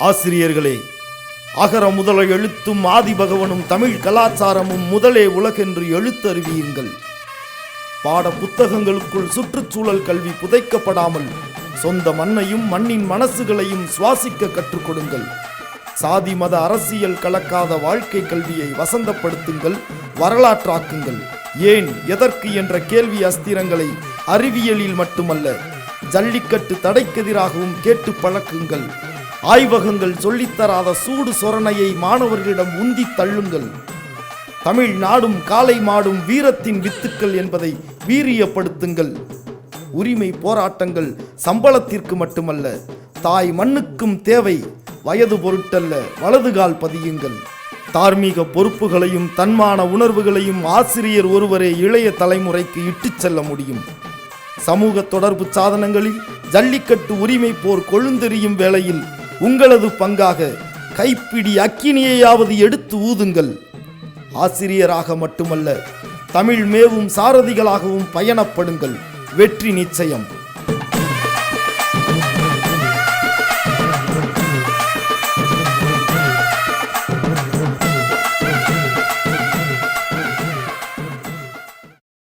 ஆசிரியர்களே அகர முதல எழுத்தும் ஆதிபகவனும் தமிழ் கலாச்சாரமும் முதலே உலகென்று எழுத்தறிவியுங்கள். பாட புத்தகங்களுக்குள் சுற்றுச்சூழல் கல்வி புதைக்கப்படாமல் சொந்த மண்ணையும் மண்ணின் மனசுகளையும் சுவாசிக்க கற்றுக் கொடுங்கள் சாதி மத அரசியல் கலக்காத வாழ்க்கை கல்வியை வசந்தப்படுத்துங்கள் வரலாற்றாக்குங்கள். ஏன் எதற்கு என்ற கேள்வி அஸ்திரங்களை அறிவியலில் மட்டுமல்ல ஜல்லிக்கட்டு தடைக்கெதிராகவும் கேட்டு பழக்குங்கள். ஆய்வகங்கள் சொல்லித்தராத சூடு சொரணையை மாணவர்களிடம் உந்தி தள்ளுங்கள். தமிழ் நாடும் காலை மாடும் வீரத்தின் வித்துக்கள் என்பதை வீரியப்படுத்துங்கள். உரிமை போராட்டங்கள் சம்பளத்திற்கு மட்டுமல்ல தாய் மண்ணுக்கும் தேவை வயது பொருட்டல்ல வலதுகால் பதியுங்கள். தார்மீக பொறுப்புகளையும் தன்மான உணர்வுகளையும் ஆசிரியர் ஒருவரே இளைய தலைமுறைக்கு இட்டுச் செல்ல முடியும். சமூக தொடர்பு சாதனங்களில் ஜல்லிக்கட்டு உரிமை போர் கொழுந்தெறியும் வேளையில் உங்களது பங்காக கைப்பிடி அக்கினியையாவது எடுத்து ஊதுங்கள். ஆசிரியராக மட்டுமல்ல தமிழ் மேவும் சாரதிகளாகவும் பயணப்படுங்கள். வெற்றி நிச்சயம்.